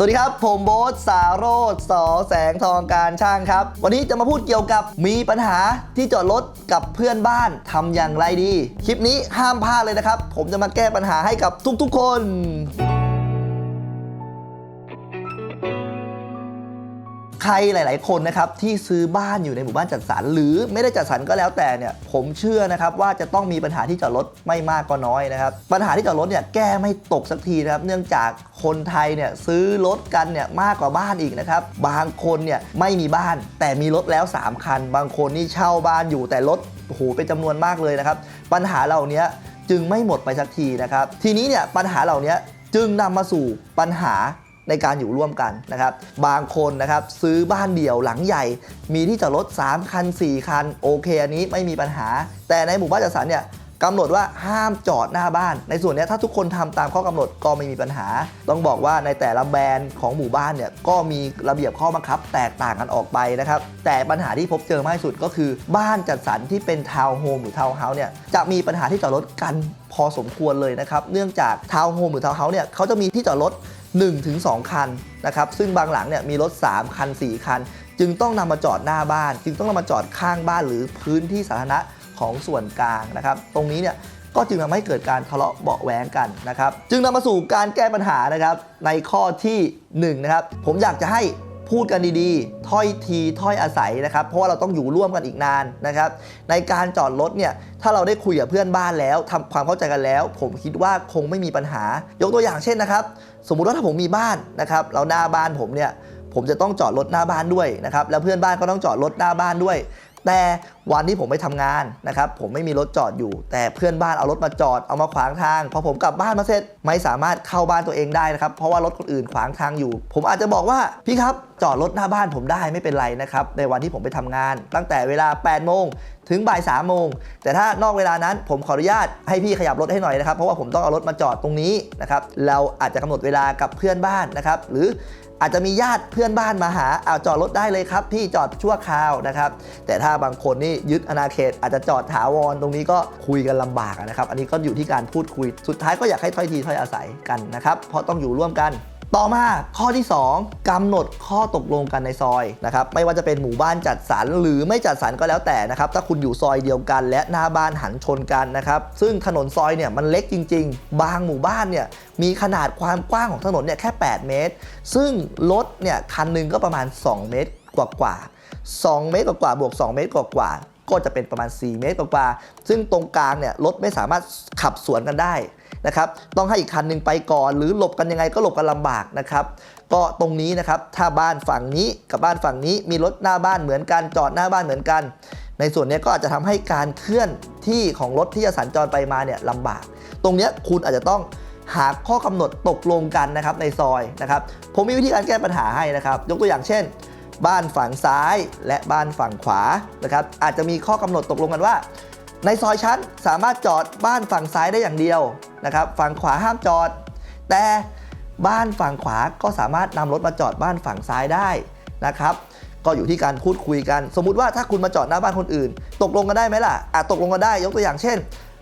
สวัสดีครับ ผมโบ๊ทสาโรดสอแสงทองการช่างครับ วันนี้จะมาพูดเกี่ยวกับมีปัญหาที่จอดรถกับเพื่อนบ้านทำอย่างไรดี คลิปนี้ห้ามพลาดเลยนะครับ ผมจะมาแก้ปัญหาให้กับทุกๆคน ใครหลาย ๆ คนนะครับที่ซื้อบ้านอยู่ในหมู่บ้านจัดสรรหรือไม่ได้จัดสรรก็แล้วแต่เนี่ยผมเชื่อนะครับว่าจะต้องมีปัญหาที่จอดรถไม่มากก็น้อยนะครับปัญหาที่จอดรถเนี่ยแก้ไม่ตกสักทีนะครับเนื่องจากคนไทยเนี่ยซื้อรถกันเนี่ยมากกว่าบ้านอีกนะครับบางคนเนี่ยไม่มีบ้านแต่มีรถแล้ว 3 คัน บางคนนี่เช่าบ้านอยู่แต่รถโอ้โหเป็นจำนวนมากเลยนะครับปัญหาเหล่านี้จึงไม่หมดไปสักทีนะครับทีนี้เนี่ยปัญหาเหล่านี้จึงนำมาสู่ปัญหา ในการอยู่ร่วมกันนะครับ บางคนนะครับซื้อบ้านเดี่ยวหลังใหญ่ มีที่จอดรถ 3 คัน 4 คัน โอเค อันนี้ไม่มีปัญหา แต่ในหมู่บ้านจัดสรรเนี่ยกำหนดว่าห้ามจอดหน้าบ้าน ในส่วนนี้ถ้าทุกคนทำตามข้อกำหนดก็ไม่มีปัญหา ต้องบอกว่าในแต่ละแบรนด์ของหมู่บ้านเนี่ยก็มีระเบียบข้อบังคับ แตกต่างกันออกไปนะครับ แต่ปัญหาที่พบเจอมากที่สุดก็คือ บ้านจัดสรรที่เป็นทาวน์โฮมหรือทาวน์เฮาส์เนี่ยจะมีปัญหาที่จอดรถกันพอสมควรเลยนะครับ เนื่องจากทาวน์โฮมหรือทาวน์เฮาส์เนี่ยเขาจะมีที่จอดรถ 1-2 คันนะครับซึ่งบางหลังเนี่ยมีรถ 3 คัน 4 คัน จึงต้องนำมาจอดหน้าบ้าน จึงต้องนำมาจอดข้างบ้านหรือพื้นที่สาธารณะของส่วนกลางนะครับ ตรงนี้เนี่ยก็จึงทำให้เกิดการทะเลาะเบาแหวงกันนะครับ จึงนำมาสู่การแก้ปัญหานะครับในข้อที่1นะครับผมอยากจะให้ พูดกันดีๆ ถ้อยทีถ้อยอาศัยนะครับ เพราะว่าเราต้องอยู่ร่วมกันอีกนานนะครับ ในการจอดรถเนี่ย ถ้าเราได้คุยกับเพื่อนบ้านแล้วทำความเข้าใจกันแล้ว ผมคิดว่าคงไม่มีปัญหา ยกตัวอย่างเช่นนะครับ สมมุติว่าถ้าผมมีบ้านนะครับ แล้วหน้าบ้านผมเนี่ย ผมจะต้องจอดรถหน้าบ้านด้วยนะครับ แล้วเพื่อนบ้านก็ต้องจอดรถหน้าบ้านด้วย แต่วันที่ผมไปทำงานนะครับผมไม่มีรถจอดอยู่ แต่เพื่อนบ้านเอารถมาจอดเอามาขวางทางพอผมกลับบ้านมาเสร็จไม่สามารถเข้าบ้านตัวเองได้นะครับเพราะว่ารถคนอื่นขวางทางอยู่ ผมอาจจะบอกว่าพี่ครับจอดรถหน้าบ้านผมได้ไม่เป็นไรนะครับในวันที่ผมไปทำงาน ตั้งแต่เวลา8โมงถึงบ่าย3โมงแต่ถ้านอกเวลานั้นผมขออนุญาตให้พี่ขยับรถให้หน่อยนะครับเพราะว่าผมต้องเอารถมาจอดตรงนี้นะครับเราอาจจะกำหนดเวลากับเพื่อนบ้านนะครับหรือ อาจจะมีญาติเพื่อนบ้านมาหาเอาจอดรถได้เลยครับ พี่จอดชั่วคราวนะครับ แต่ถ้าบางคนนี่ยึดอนาเขต อาจจะจอดถาวรตรงนี้ก็คุยกันลำบากนะครับ อันนี้ก็อยู่ที่การพูดคุย สุดท้ายก็อยากให้ถ้อยทีถ้อยอาศัยกันนะครับ เพราะต้องอยู่ร่วมกัน ต่อมาข้อที่ 2กำหนดข้อตกลงกันในซอยนะครับไม่ว่าจะเป็นหมู่บ้านจัดสรรหรือไม่จัดสรรก็แล้วแต่นะครับถ้าคุณอยู่ซอยเดียวกัน และหน้าบ้านหันชนกันนะครับซึ่งถนนซอยเนี่ยมันเล็กจริง ๆ บางหมู่บ้านเนี่ยมีขนาดความกว้างของถนนเนี่ยแค่ 8 เมตร ซึ่งรถเนี่ยคันหนึ่งก็ประมาณ 2 เมตรกว่าๆ2เมตรกว่าๆบวก 2 เมตรกว่าๆก็จะเป็นประมาณ 4 เมตรกว่าๆซึ่งตรงกลางเนี่ยรถไม่สามารถขับสวนกันได้ นะครับต้องให้อีกคันหนึ่งไปก่อน หรือหลบกันยังไงก็หลบกันลำบากนะครับก็ตรงนี้นะครับถ้าบ้านฝั่งนี้กับบ้านฝั่งนี้มีรถหน้าบ้านเหมือนกันจอดหน้าบ้านเหมือนกัน ในส่วนนี้ก็อาจจะทำให้การเคลื่อนที่ของรถที่จะสัญจรไปมาเนี่ยลำบาก ตรงนี้คุณอาจจะต้องหาข้อกำหนดตกลงกันนะครับในซอยนะครับผมมีวิธีการแก้ปัญหาให้นะครับ ยกตัวอย่างเช่น บ้านฝั่งซ้ายและบ้านฝั่งขวานะครับอาจจะมีข้อกำหนดตกลงกันว่า ในซอยชั้นสามารถจอดบ้านฝั่งซ้ายได้อย่างเดียวนะครับ ฝั่งขวาห้ามจอด แต่บ้านฝั่งขวาก็สามารถนำรถมาจอดบ้านฝั่งซ้ายได้นะครับ ก็อยู่ที่การพูดคุยกัน สมมุติว่าถ้าคุณมาจอดหน้าบ้านคนอื่น ตกลงกันได้ไหมล่ะอาจตกลงกันได้ยกตัวอย่างเช่น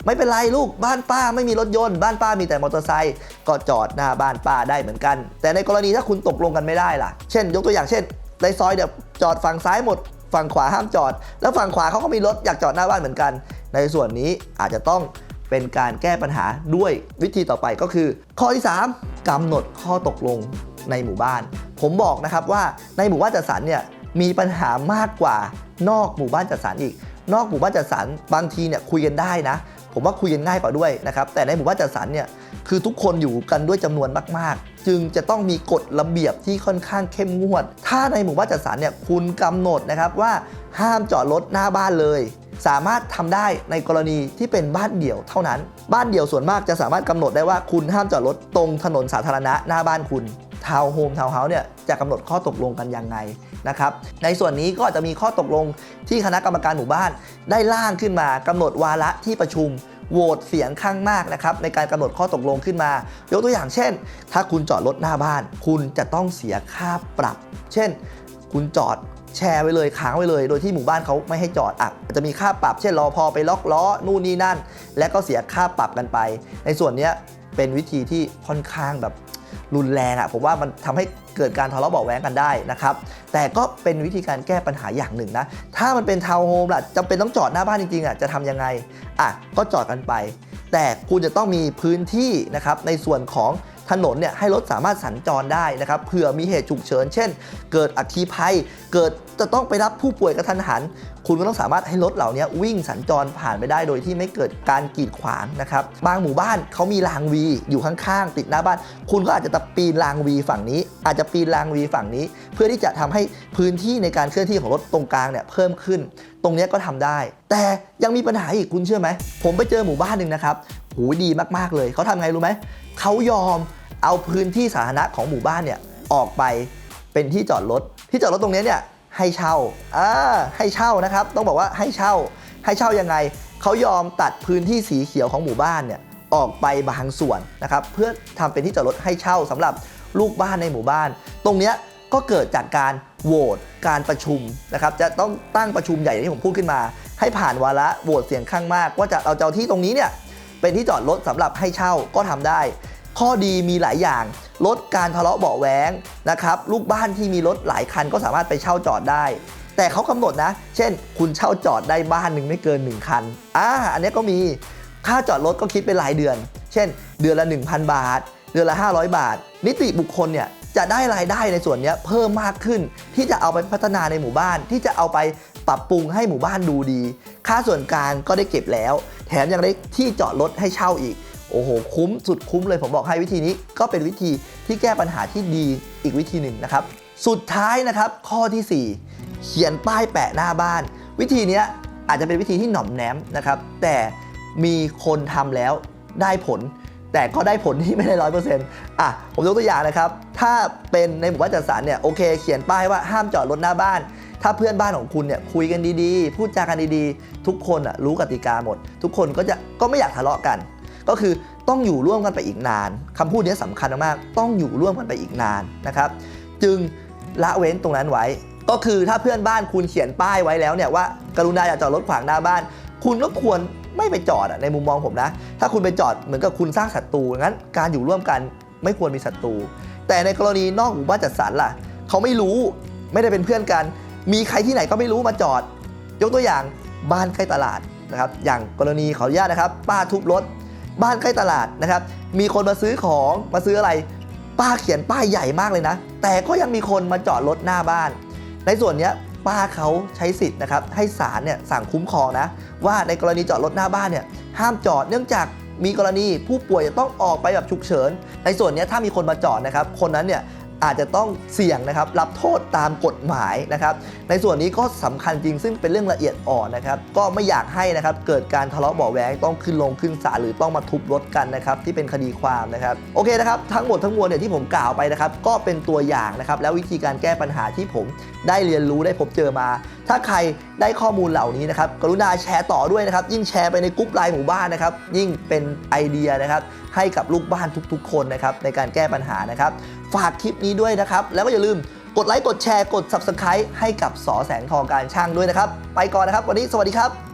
ไม่เป็นไรลูกบ้านป้าไม่มีรถยนต์บ้านป้ามีแต่มอเตอร์ไซค์ก็จอดหน้าบ้านป้าได้เหมือนกัน แต่ในกรณีถ้าคุณตกลงกันไม่ได้ล่ะ เช่น ยกตัวอย่างเช่น ในซอยเดี๋ยวจอดฝั่งซ้ายหมด ฝั่งขวาห้ามจอด แล้วฝั่งขวาเขาก็มีรถอยากจอดหน้าบ้านเหมือนกัน ในส่วนนี้อาจจะต้องเป็นการแก้ปัญหาด้วยวิธีต่อไปก็คือ ข้อที่ 3กำหนดข้อตกลงในหมู่บ้าน ผมบอกนะครับว่าในหมู่บ้านจัดสรรเนี่ยมีปัญหามากกว่านอกหมู่บ้านจัดสรรอีก นอกหมู่บ้านจัดสรรบางทีเนี่ยคุยกันได้นะ ผมว่าคุยกันง่ายกว่าด้วยนะครับแต่ในหมู่บ้านจัดสรรเนี่ยคือทุกคนอยู่กันด้วยจำนวนมาก ๆ จึงจะต้องมีกฎระเบียบที่ค่อนข้างเข้มงวด ถ้าในหมู่บ้านจัดสรรเนี่ยคุณกำหนดนะครับว่าห้ามจอดรถหน้าบ้านเลย สามารถทำได้ในกรณีที่เป็นบ้านเดี่ยวเท่านั้น บ้านเดี่ยวส่วนมากจะสามารถกำหนดได้ว่าคุณห้ามจอดรถตรงถนนสาธารณะหน้าบ้านคุณทาวน์โฮมทาวน์เฮาส์เนี่ยจะกำหนดข้อตกลงกันยังไงนะครับ ในส่วนนี้ก็จะมีข้อตกลงที่คณะกรรมการหมู่บ้าน ได้ร่างขึ้นมากำหนดวาระที่ประชุมโหวตเสียงข้างมากนะครับในการกำหนดข้อตกลงขึ้นมา ยกตัวอย่างเช่น ถ้าคุณจอดรถหน้าบ้าน คุณจะต้องเสียค่าปรับ เช่น คุณจอด แชร์ไว้เลยค้างไว้เลย โดยที่หมู่บ้านเขาไม่ให้จอดอะจะมีค่าปรับเช่นรอพอไปล็อกล้อนู่นนี่นั่น และก็เสียค่าปรับกันไป ในส่วนนี้เป็นวิธีที่ค่อนข้างแบบรุนแรงอะ่ะผมว่ามันทำให้เกิดการทะเลาะเบาแว้งกันได้นะครับ แต่ก็เป็นวิธีการแก้ปัญหาอย่างหนึ่งนะ ถ้ามันเป็นทาวน์โฮมล่ะจำเป็นต้องจอดหน้าบ้านจริงๆอะจะทำยังไงอะก็จอดกันไป แต่คุณจะต้องมีพื้นที่นะครับในส่วนของ ถนนเนี่ยให้รถสามารถสัญจรได้นะครับเผื่อมีเหตุฉุกเฉินเช่น เกิดอัคคีภัย เกิดจะต้องไปรับผู้ป่วยกระทันหัน คุณก็ต้องสามารถให้รถเหล่านี้วิ่งสัญจรผ่านไปได้โดยที่ไม่เกิดการกีดขวางนะครับบางหมู่บ้านเขามีรางวีอยู่ข้างๆติดหน้าบ้าน คุณก็อาจจะตะปีนรางวีฝั่งนี้ อาจจะปีนรางวีฝั่งนี้ เพื่อที่จะทำให้พื้นที่ในการเคลื่อนที่ของรถตรงกลางเนี่ยเพิ่มขึ้น ตรงนี้ก็ทำได้ แต่ยังมีปัญหาอีกคุณเชื่อไหมผมไปเจอหมู่บ้านหนึ่งนะครับหูดีมากๆเลยเขาทำไงรู้ไหมเขายอม เอาพื้นที่สาธารณะของหมู่บ้านเนี่ยออกไปเป็นที่จอดรถ ที่จอดรถตรงนี้เนี่ยให้เช่าอ่าให้เช่านะครับ ต้องบอกว่าให้เช่า ให้เช่ายังไง เขายอมตัดพื้นที่สีเขียวของหมู่บ้านเนี่ยออกไปบางส่วนนะครับ เพื่อทำเป็นที่จอดรถให้เช่าสำหรับลูกบ้านในหมู่บ้าน ตรงนี้ก็เกิดจากการโหวตการประชุมนะครับ จะต้องตั้งประชุมใหญ่อย่างที่ผมพูดขึ้นมา ให้ผ่านวาระโหวตเสียงข้างมาก ว่าจะเอาเจ้าที่ตรงนี้เนี่ยเป็นที่จอดรถสำหรับให้เช่าก็ทำได้ ข้อดีมีหลายอย่าง ลดการทะเลาะเบาะแว้งนะครับลูกบ้านที่มีรถหลายคันก็สามารถไปเช่าจอดได้ แต่เขากำหนดนะ เช่น คุณเช่าจอดได้บ้านหนึ่งไม่เกิน 1 คันอ่าอันนี้ก็มีค่าจอดรถก็คิดเป็นรายเดือน เช่น เดือนละ 1,000 บาท เดือนละ 500 บาท นิติบุคคลเนี่ยจะได้รายได้ในส่วนนี้เพิ่มมากขึ้น ที่จะเอาไปพัฒนาในหมู่บ้าน ที่จะเอาไปปรับปรุงให้หมู่บ้านดูดี ค่าส่วนกลางก็ได้เก็บแล้ว แถมยังได้ที่จอดรถให้เช่าอีก โอ้โห คุ้มสุดคุ้มเลยผมบอกให้วิธีนี้ก็เป็นวิธีที่แก้ปัญหาที่ดีอีกวิธีหนึ่งนะครับ สุดท้ายนะครับข้อที่ 4 เขียนป้ายแปะหน้าบ้าน วิธีนี้อาจจะเป็นวิธีที่หน่อมแนมนะครับแต่มีคนทำแล้วได้ผล แต่ก็ได้ผลที่ไม่ได้ร้อยเปอร์เซ็นต์อะผมยกตัวอย่างนะครับ ถ้าเป็นในหมู่บ้านจัดสรรเนี่ยโอเค เขียนป้ายว่าห้ามจอดรถหน้าบ้านถ้าเพื่อนบ้านของคุณเนี่ยคุยกันดีๆ พูดจากันดีๆ ทุกคนอะรู้กติกาหมด ทุกคนก็จะก็ไม่อยากทะเลาะกัน ก็คือต้องอยู่ร่วมกันไปอีกนานคำพูดนี้สำคัญมากต้องอยู่ร่วมกันไปอีกนานนะครับ จึงละเว้นตรงนั้นไว้ ก็คือถ้าเพื่อนบ้านคุณเขียนป้ายไว้แล้วเนี่ยว่า กรุณาอย่าจอดรถขวางหน้าบ้าน คุณก็ควรไม่ไปจอดอะในมุมมองผมนะ ถ้าคุณไปจอดเหมือนกับคุณสร้างศัตรูงั้น การอยู่ร่วมกันไม่ควรมีศัตรู แต่ในกรณีนอกหมู่บ้านจัดสรรล่ะ เขาไม่รู้ไม่ได้เป็นเพื่อนกัน มีใครที่ไหนก็ไม่รู้มาจอด ยกตัวอย่างบ้านใกล้ตลาดนะครับ อย่างกรณีขออนุญาตนะครับ ป้าทุบรถ บ้านใกล้ตลาดนะครับ มีคนมาซื้อของมาซื้ออะไร ป้าเขียนป้ายใหญ่มากเลยนะ แต่ก็ยังมีคนมาจอดรถหน้าบ้าน ในส่วนนี้ป้าเขาใช้สิทธิ์นะครับ ให้ศาลเนี่ยสั่งคุ้มครองนะ ว่าในกรณีจอดรถหน้าบ้านเนี่ยห้ามจอดเนื่องจากมีกรณีผู้ป่วยจะต้องออกไปแบบฉุกเฉิน ในส่วนนี้ถ้ามีคนมาจอดนะครับ คนนั้นเนี่ย อาจจะต้องเสี่ยงนะครับรับโทษตามกฎหมายนะครับ ในส่วนนี้ก็สำคัญจริงซึ่งเป็นเรื่องละเอียดอ่อนนะครับ ก็ไม่อยากให้นะครับเกิดการทะเลาะเบาะแว้งต้องขึ้นลงขึ้นศาลหรือต้องมาทุบรถกันนะครับที่เป็นคดีความนะครับโอเคนะครับทั้งหมดทั้งมวลเนี่ยที่ผมกล่าวไปนะครับ ก็เป็นตัวอย่างนะครับแล้ววิธีการแก้ปัญหาที่ผมได้เรียนรู้ได้พบเจอมา ถ้าใครได้ข้อมูลเหล่านี้นะครับกรุณาแชร์ต่อด้วยนะครับ ยิ่งแชร์ไปในกลุ่มไลน์หมู่บ้านนะครับ ยิ่งเป็นไอเดียนะครับให้กับลูกบ้านทุกๆ คนนะครับในการแก้ปัญหานะครับ ฝากคลิปนี้ด้วยนะครับ แล้วก็อย่าลืมกดไลค์กดแชร์กด Subscribe ให้กับสอแสงทองการช่างด้วยนะครับ ไปก่อนนะครับ วันนี้สวัสดีครับ